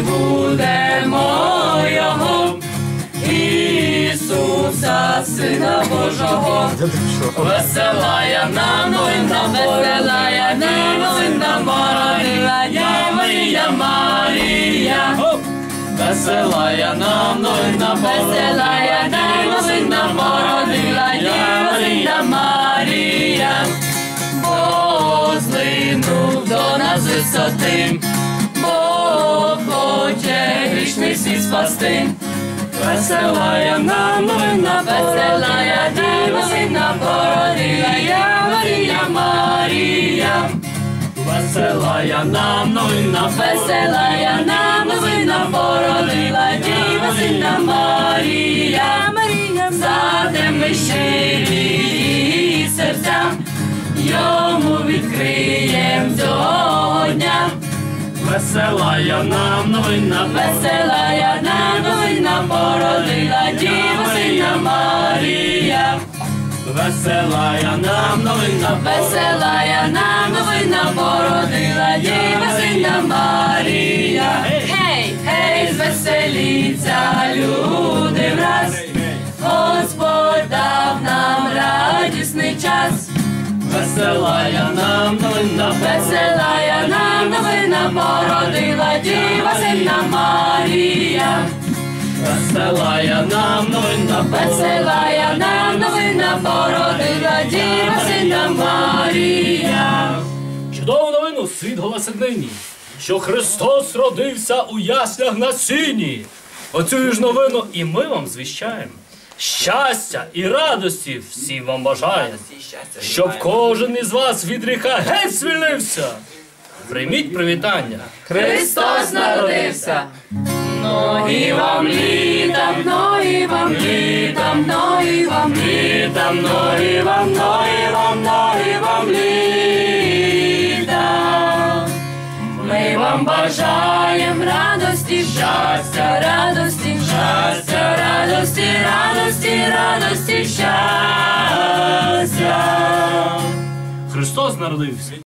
будемо Його, Ісуса, Сина Божого. Веселая нам новина, веселая новина, Марія, Марія, Марія. Веселая нам новина, веселая нам новина, породила Дівчина Марія. Бог злинув до нас висоти, хоче грішний світ спасти. Веселая нам новина, веселая дівчина, породила Марія, Марія. Веселая нам новина, веселая нам новина, породила діва сина Марія, Марія, задеми щирі Веселая нам новина, веселая нам новина, породила діва сина Марія. Веселая нам новина, веселая нам новина, породила діва сина Марія. Гей, гей, звеселіться, люди враз, Господь дав нам радісний час. Веселая нам новина, веселая нам породила діва сина Марія. Веселая нам новина, веселая нам новина, породила діва сина Марія. Чудову новину світ голосить нині, що Христос родився у яслях на сіні. Оцю ж новину і ми вам звіщаємо. Щастя і радості всім вам бажаємо, щоб кожен із вас від гріха геть звільнився. Прийміть привітання. Христос народився. Ноги вам літам, ноги вам літам, ноги вам літам, ноги вам, ноги вам, ноги вам літам. Ми вам бажаєм радості, щастя, радості, щастя, радості, радості, радості, щастя. Христос народився.